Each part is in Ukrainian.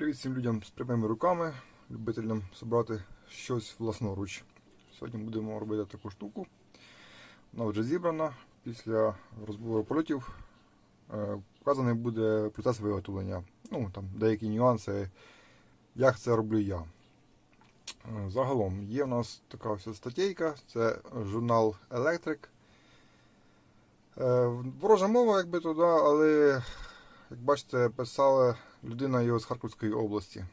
Привіт всім людям з прямими руками, любителям зібрати щось власноруч. Сьогодні будемо робити таку штуку. Вона вже зібрана. Після розбору польотів е, показаний буде процес виготовлення. Ну, там деякі нюанси, як це роблю я. Е, Загалом є в нас така ось статейка, це журнал Electric. Е, Ворожа мова, якби туди, але як бачите, писала людина його з Харківської області.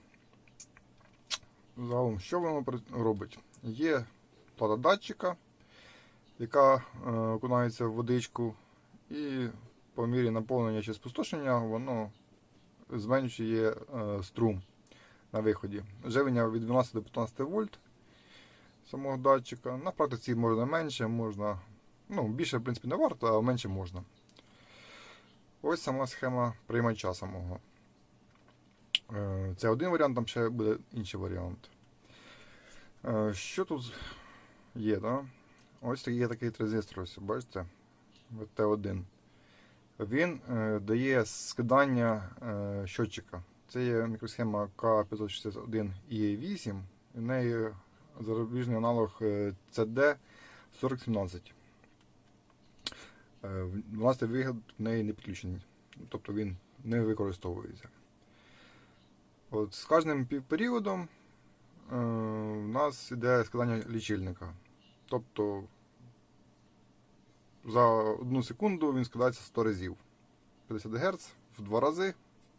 Загалом, що воно робить? Є плата датчика, яка е, окунається в водичку, і по мірі наповнення чи спустошення воно зменшує е, струм на виході. Живлення від 12 до 15 вольт самого датчика. На практиці можна менше, можна. Ну, більше, в принципі, не варто, а менше можна. Ось сама схема приймача самого. Е, Це один варіант, там ще буде інший варіант. Е, Що тут є? Да? Ось є такий транзистор, ось, бачите? Т1. Він е, дає скидання щотчика. Це є мікросхема К561E8. В неї зарубіжний аналог е, CD4017. Е, 12 вигод в неї не підключений. Тобто він не використовується. От з кожним півперіодом е, у нас іде складання лічильника. Тобто за одну секунду він складається 100 разів. 50 Гц в 2 рази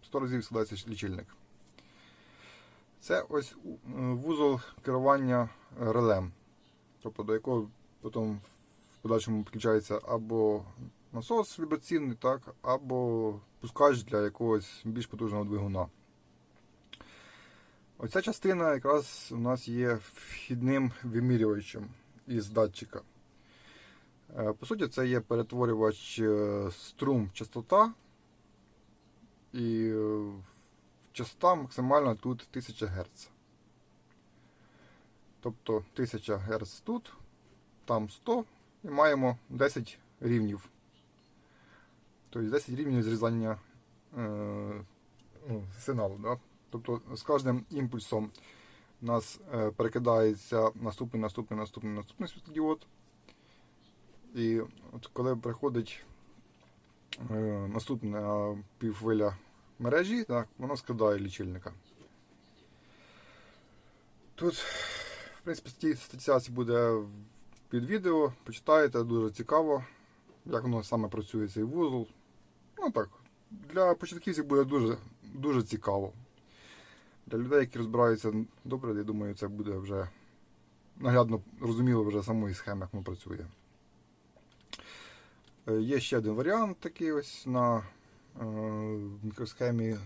100 разів складається лічильник. Це ось е, вузол керування е, релем. Тобто до якого потім подальшому підключається або насос вібраційний, так, або пускач для якогось більш потужного двигуна. Оця частина якраз у нас є вхідним вимірювачем із датчика. Е, По суті, це є перетворювач е, струм частота. І е, частота максимальна тут 1000 Гц. Тобто 1000 Гц тут, там 100 і маємо 10 рівнів. Тобто 10 рівнів зрізання е, ну, сигналу. Да? Тобто з кожним імпульсом у нас е, перекидається наступний, наступний, наступний, наступний світлодіод. І от коли приходить е, наступна півхвиля мережі, так, воно скидає лічильника. Тут, в принципі, статті- буде під відео, почитаєте, дуже цікаво, як воно саме працює цей вузол. Ну так, для початківців буде дуже, дуже цікаво. Для людей, які розбираються добре, я думаю, це буде вже наглядно розуміло вже самої схеми, як воно працює. Е, Є ще один варіант такий ось на е, мікросхемі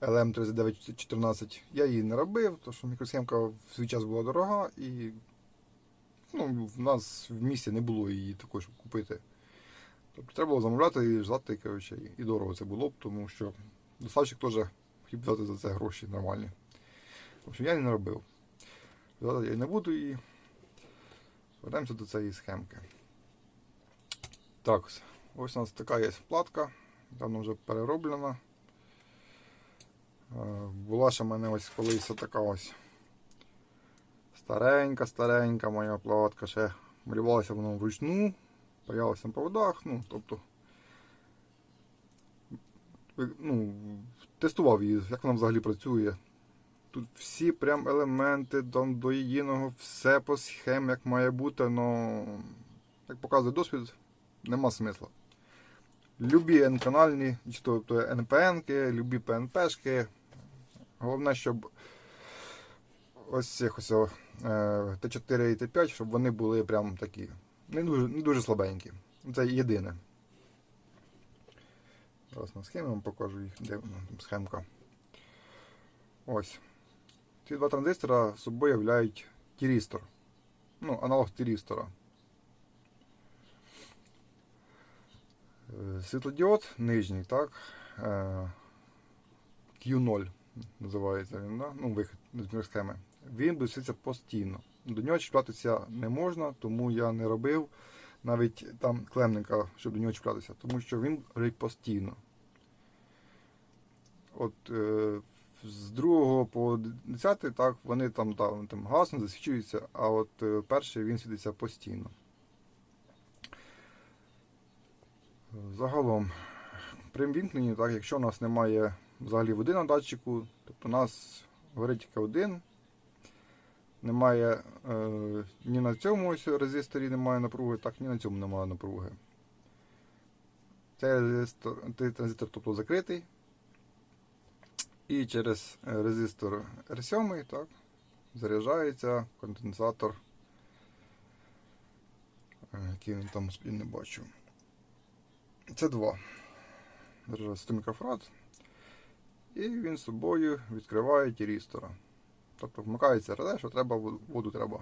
LM3914. Я її не робив, тому що мікросхемка в свій час була дорога і ну, в нас в місті не було її такої, щоб купити. Тобто треба було замовляти і ждати, коротше, і дорого це було б, тому що доставщик теж хотів взяти за це гроші нормальні. В общем, я не робив. Зараз я і не буду і вернемося до цієї схемки. Так, ось- у нас така є платка, давно вже перероблена. Е, Була ще в мене ось колись така ось старенька, старенька моя платка, ще малювалася воно вручну, паялася на проводах, ну, тобто ну, тестував її, як вона взагалі працює. Тут всі прям елементи там до єдиного, все по схемі, як має бути, але як показує досвід, нема смисла. Любі N-канальні, чи то то NPN-ки, любі PNP-шки. Головне, щоб ось цих ось Т4 і Т5, щоб вони були прям такі. Не дуже, не дуже слабенькі. Це єдине. Зараз на схемі вам покажу їх, де схемка. Ось. Ці два транзистора собою являють тірістор. Ну, аналог тірістора. Е, Світлодіод нижній, так? Е, Q0 називається він, да? ну, вихід з схеми. Він буде світитися постійно. До нього чіплятися не можна, тому я не робив навіть там клемника, щоб до нього чіплятися, тому що він горить постійно. От е, з 2 по 10 так, вони там, там, там гасно засвічуються, а от е, перший він світиться постійно. Загалом, при вімкненні, так, якщо у нас немає взагалі води на датчику, тобто у нас горить тільки один, немає е, ні на цьому ось резисторі немає напруги, так ні на цьому немає напруги. Цей резистор, цей транзистор тобто, закритий. І через е, резистор R7 так, заряджається конденсатор. Е, Який він там я не бачу. Це 2. Заряджається 100 мікрофарад. І він собою відкриває тірістора. Тобто вмикається реле, що треба воду- треба.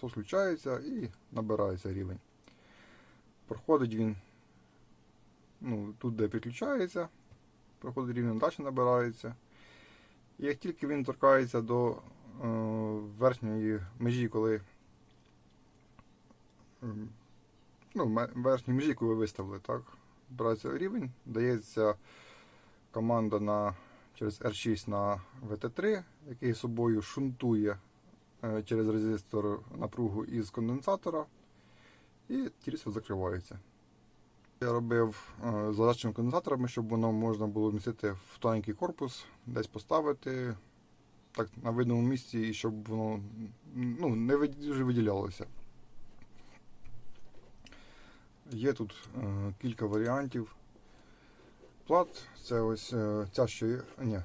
Сос включається і набирається рівень. Проходить він ну, тут, де підключається, проходить рівень, далі набирається. І як тільки він торкається до е, верхньої межі, коли ну, верхньої межі, яку ви виставили, так, збирається рівень, дається команда на, через R6 на VT3, який собою шунтує е, через резистор напругу із конденсатора, і тірісо закривається. Я робив е, з задачними конденсаторами, щоб воно можна було вмістити в тоненький корпус, десь поставити так, на видному місці, і щоб воно ну, не дуже виділялося. Є тут е, кілька варіантів. Плат, це ось е, ця, що я, ні,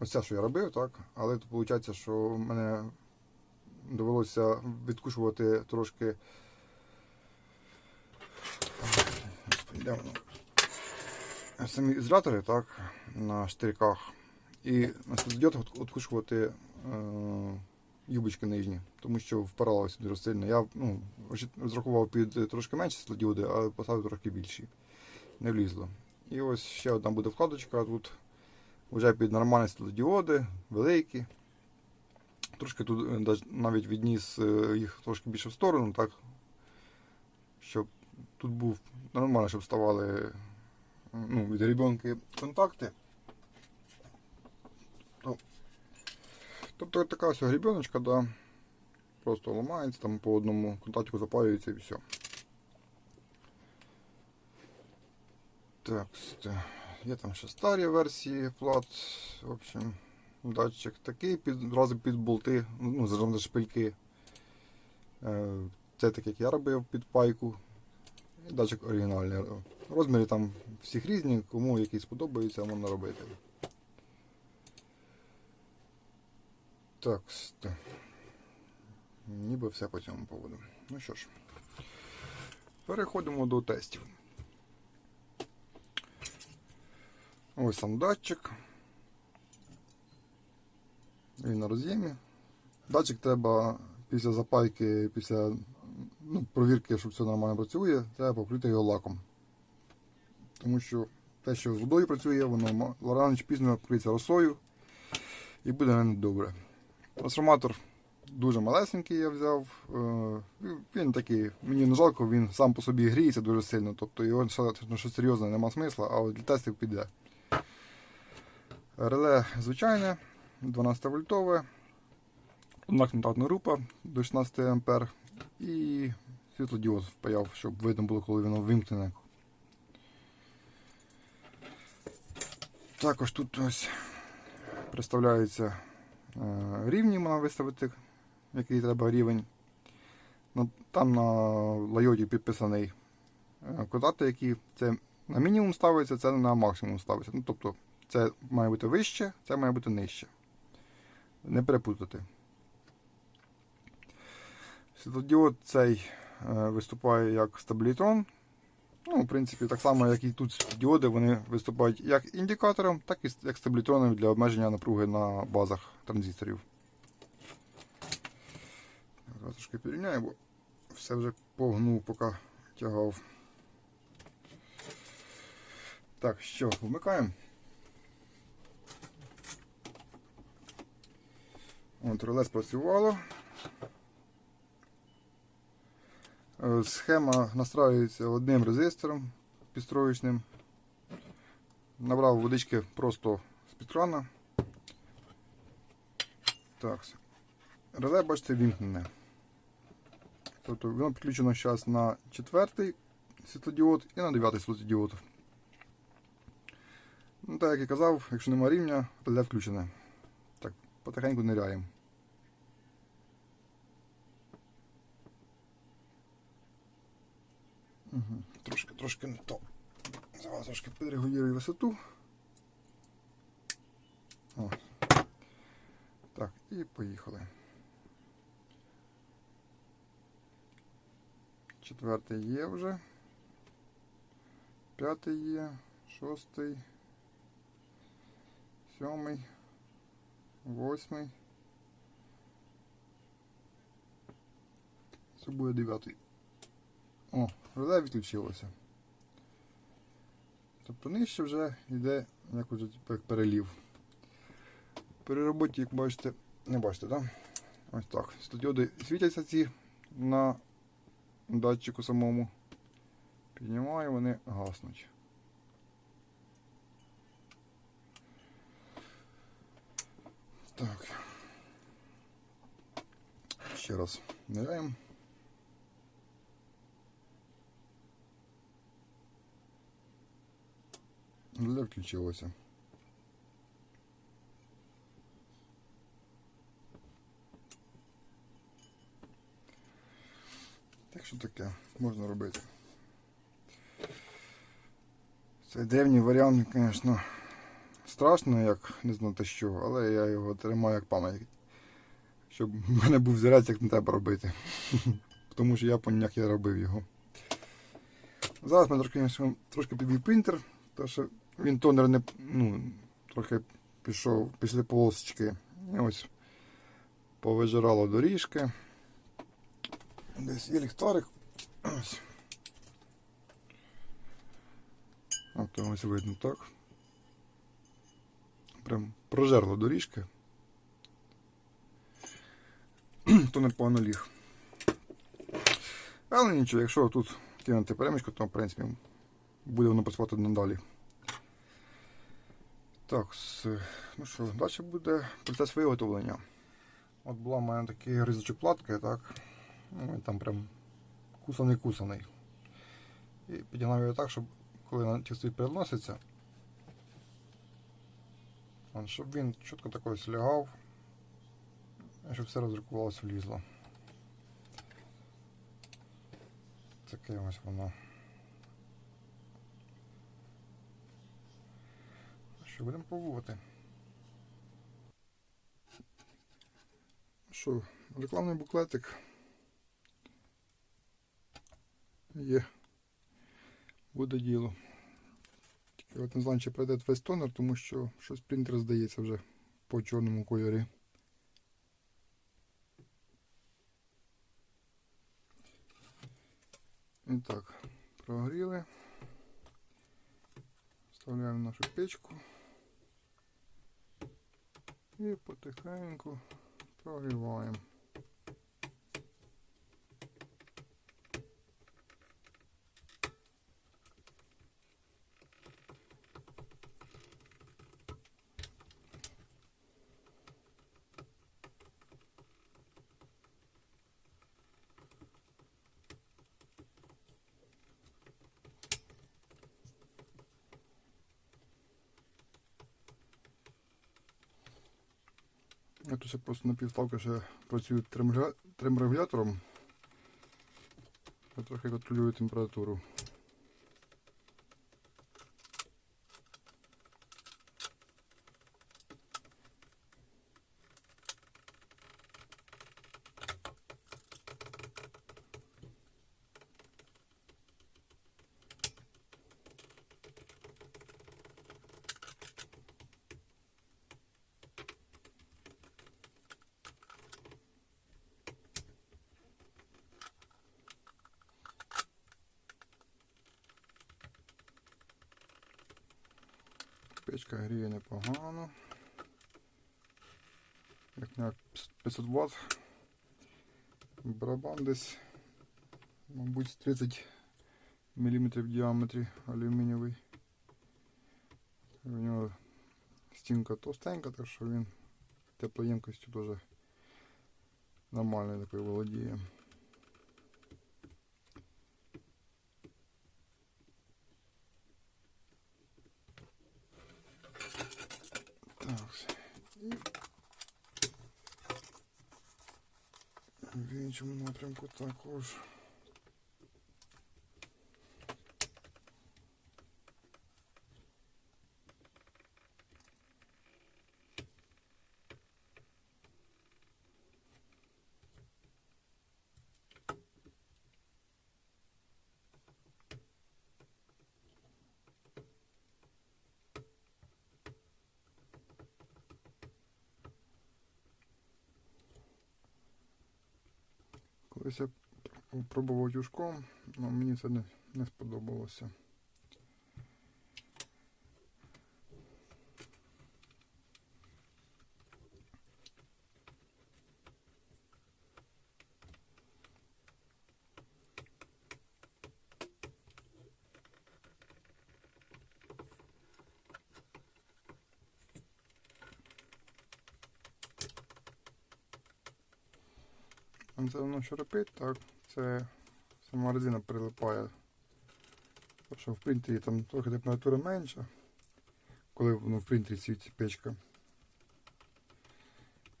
ось ця, що я робив, так? Але тут виходить, що мене довелося відкушувати трошки. Самі ізолятори, так, на штирьках. І на от- откушувати е, юбочки нижні, тому що впиралося дуже сильно. Я ну, розрахував під трошки менші світлодіоди, а поставив трохи більші. Не влізло. І ось ще одна буде вкладочка тут. Вже під нормальні світлодіоди, великі. Трошки тут е, навіть відніс е, їх трошки більше в сторону, так, щоб тут був нормально, щоб вставали ну, від грібенки контакти. Тобто, така ось грібеночка, да, просто ламається, там по одному контактику запаюється і все. Так, є там ще старі версії плат. В общем, датчик такий одразу під болти, ну, зажимні шпильки. Е, Це так як я робив під пайку. Датчик оригінальний. Розміри там всіх різні, кому який сподобається, можна робити. Так, ст- ніби все по цьому поводу. Ну що ж, переходимо до тестів. Ось сам датчик. Він на роз'ємі. Датчик треба після запайки, після ну, провірки, щоб все нормально працює, треба покрити його лаком. Тому що те, що з водою працює, воно рано чи пізно покриється росою і буде не добре. Трансформатор дуже малесенький я взяв. Е, Він такий, мені не жалко, він сам по собі гріється дуже сильно, тобто його ще на щось серйозне нема смисла, а от для тестів піде. Реле звичайне, 12 вольтове, одна контактна група до 16 А і світлодіод впаяв, щоб видно було, коли воно вимкнене. Також тут ось представляються е, рівні, можна виставити, який треба рівень. Там на лайоді підписаний е, контакти, які це на мінімум ставиться, це на максимум ставиться. Ну, тобто це має бути вище, це має бути нижче. Не перепутати. Світлодіод цей е, виступає як стабілітрон. Ну, в принципі, так само, як і тут діоди, вони виступають як індикатором, так і як стабілітроном для обмеження напруги на базах транзисторів. Зараз трошки порівняю, бо все вже погнув, поки тягав. Так, що, вмикаємо. Реле спрацювало. Е, Схема настраюється одним резистором підстроєчним. Набрав водички просто з-під крана. Так. Реле, бачите, вімкнене. Тобто воно підключено зараз на четвертий світлодіод і на дев'ятий світлодіод. Ну, так як я казав, якщо немає рівня, реле включене. Так, потихеньку ниряємо. Трошки, не то. Зараз трошки підрегулюю висоту. О. Так, і поїхали. Четвертий є вже. П'ятий є, шостий, сьомий, восьмий. Це буде дев'ятий. О, реле відключилося. Тобто нижче вже йде як уже типу, перелів. При роботі, як бачите, не бачите, так? Ось так. Стадіоди світяться ці на датчику самому. Піднімаю, вони гаснуть. Так. Ще раз ниряємо. Для включилося. Так що таке можна робити. Цей древній варіант, звісно, страшно, як не знати що, але я його тримаю як пам'ять. Щоб в мене був зірець, як не треба робити. Тому що я поняв, як я робив його. Зараз ми трошки, трошки підвів принтер, тому що він тонер не, ну, трохи пішов після полосочки. І ось повижирало доріжки. Десь є ліхтарик. Ось. Там ось видно так. Прям прожерло доріжки. То непогано ліг. Але нічого, якщо тут кинути перемичку, то в принципі буде воно працювати надалі. Так, ну що, далі буде процес виготовлення. От була в мене такий ризочок платки, так. Ну, він там прям кусаний-кусаний. І підігнав його так, щоб коли на текстиль переноситься, щоб він чітко такою лягав, і щоб все розрахувалося влізло. Таке ось воно. Що будемо пробувати? Що, рекламний буклетик є. Буде діло. Тільки от не знаю, чи пройде весь тонер, тому що щось принтер здається вже по чорному кольорі. І так, прогріли. Вставляємо нашу печку. І потихеньку прогріваємо. Я тут ще просто на півставки ще працюю тримрегуля- тримрегулятором. Я трохи контролюю температуру. Печка гріє непогано. Як на 500 Вт. Барабан десь, мабуть, 30 мм в діаметрі алюмінієвий. У нього стінка товстенька, так що він теплоємкістю дуже нормальною такою володіє. Так. І в іншому напрямку також. Колись я пробував юшком, але мені це не, не сподобалося. А Це воно шарапить, так, це сама резина прилипає. Тому що в принтері там трохи температура менша, коли воно в принтері світить печка.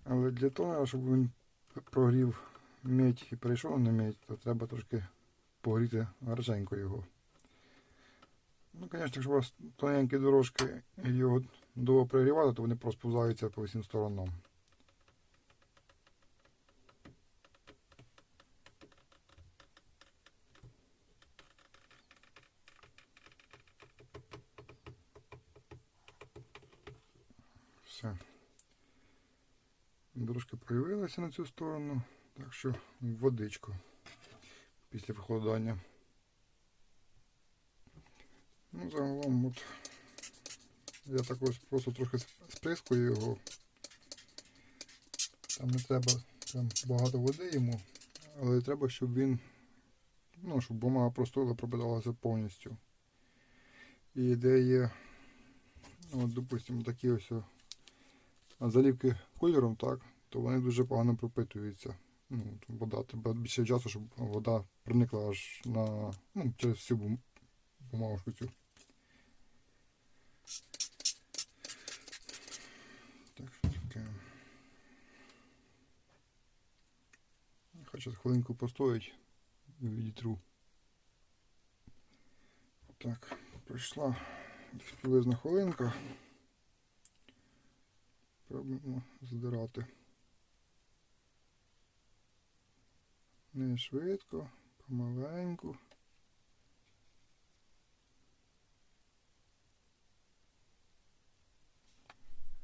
Але для того, щоб він прогрів медь і перейшов на медь, то треба трошки погріти гаряченько його. Ну, звісно, якщо у вас тоненькі дорожки його довго пригрівати, то вони просто повзаються по всім сторонам. Все. Дорожка на цю сторону, так що водичку після вихолодання. Ну, загалом от я так ось просто трохи сприскую його. Там не треба прям багато води йому, але треба, щоб він, ну, щоб бумага простоїла, пропиталася повністю. І де є, ну, допустимо, такі ось залівки кольором, так, то вони дуже погано пропитуються. Ну, вода, треба більше часу, щоб вода проникла аж на, ну, через всю бум- бумажку цю. Так, таке. Хай зараз хвилинку постоїть відітру. Так, пройшла десь приблизно хвилинка. Пробуємо здирати. Не швидко, помаленьку.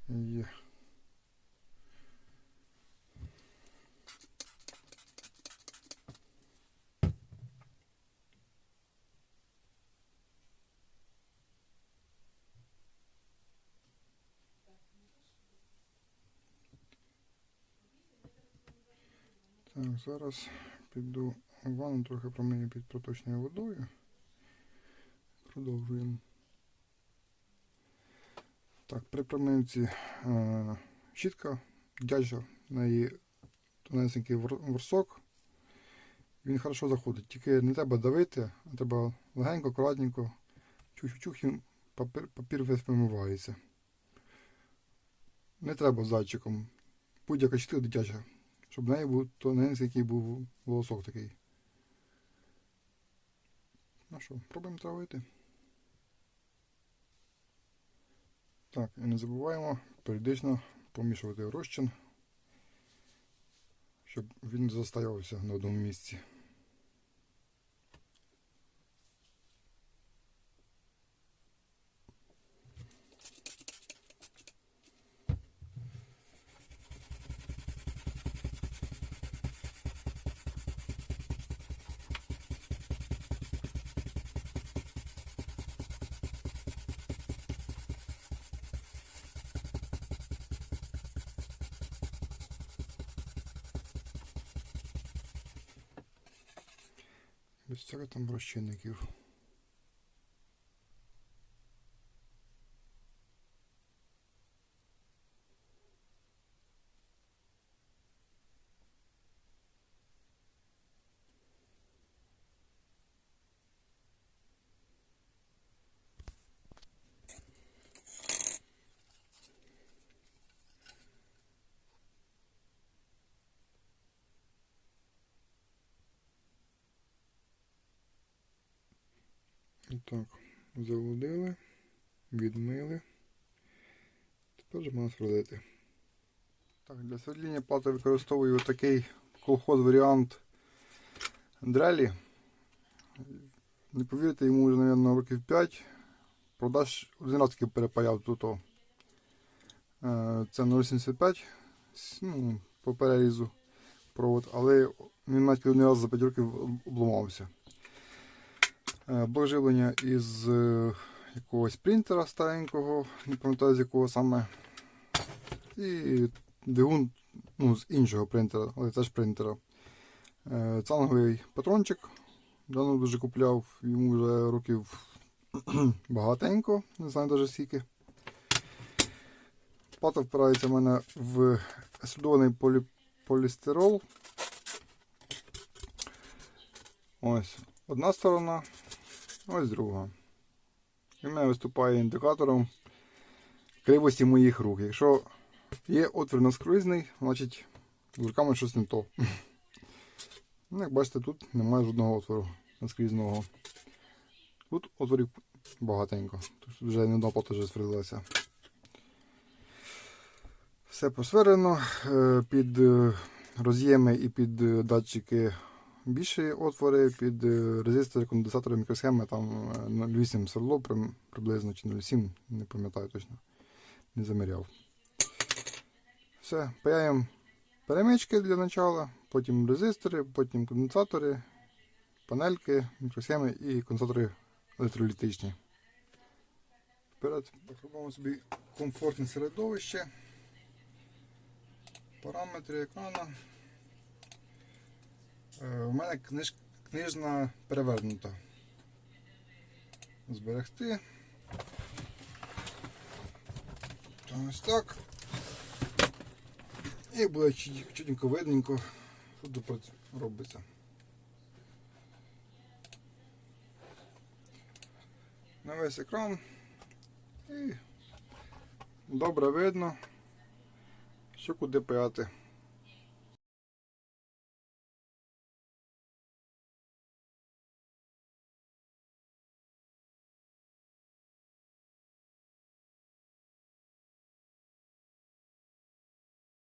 Є. Так, зараз піду в ванну, трохи промию під проточною водою. Продовжуємо. Так, при промивці е, щітка дядя, в неї тонесенький ворсок. Він хорошо заходить. Тільки не треба давити, а треба легенько, акуратненько, чух-чух, і папір, папір весь. Не треба зайчиком. Будь-яка щітка дитяча щоб в неї був тоненький був волосок такий. Ну що, пробуємо травити. Так, і не забуваємо періодично помішувати розчин, щоб він застоявся на одному місці. Без всяких там розчинників. Так, заводили, відмили. Тепер можна сверлити. Так, для сверління плати використовую такий колхоз варіант дрелі. Не повірте, йому вже, мабуть, років 5. Продаж один раз таки перепаяв тут. Е, Це 0,75 ну, по перерізу провод, але він навіть один раз за 5 років обламався. Е, Блок живлення із е, якогось принтера старенького, не пам'ятаю з якого саме. І двигун ну, з іншого принтера, але теж принтера. Е, Цанговий патрончик. Давно дуже купляв, йому вже років багатенько, не знаю навіть скільки. Плата впирається в мене в асфальтований полі... полістирол. Ось одна сторона, ось друга. І в мене виступає індикатором кривості моїх рук. Якщо є отвір наскрізний, значить з руками щось не то. Ну, як бачите, тут немає жодного отвору наскрізного. Тут отворів багатенько. Тут вже не одна плата вже сверлилася. Все посверено. Е, Під е, роз'єми і під е, датчики більші отвори, під е, резистори, конденсатори, мікросхеми там е, 0,8 сверло прим- приблизно чи 0,7, не пам'ятаю точно. Не заміряв. Все, паяємо перемички для начала, потім резистори, потім конденсатори, панельки, мікросхеми і конденсатори електролітичні. Вперед робимо собі комфортне середовище. Параметри екрану. У мене книж, книжна перевернута. Зберегти. Ось так. І буде чіт- видненько, що робиться. На весь екран. І добре видно, що куди паяти.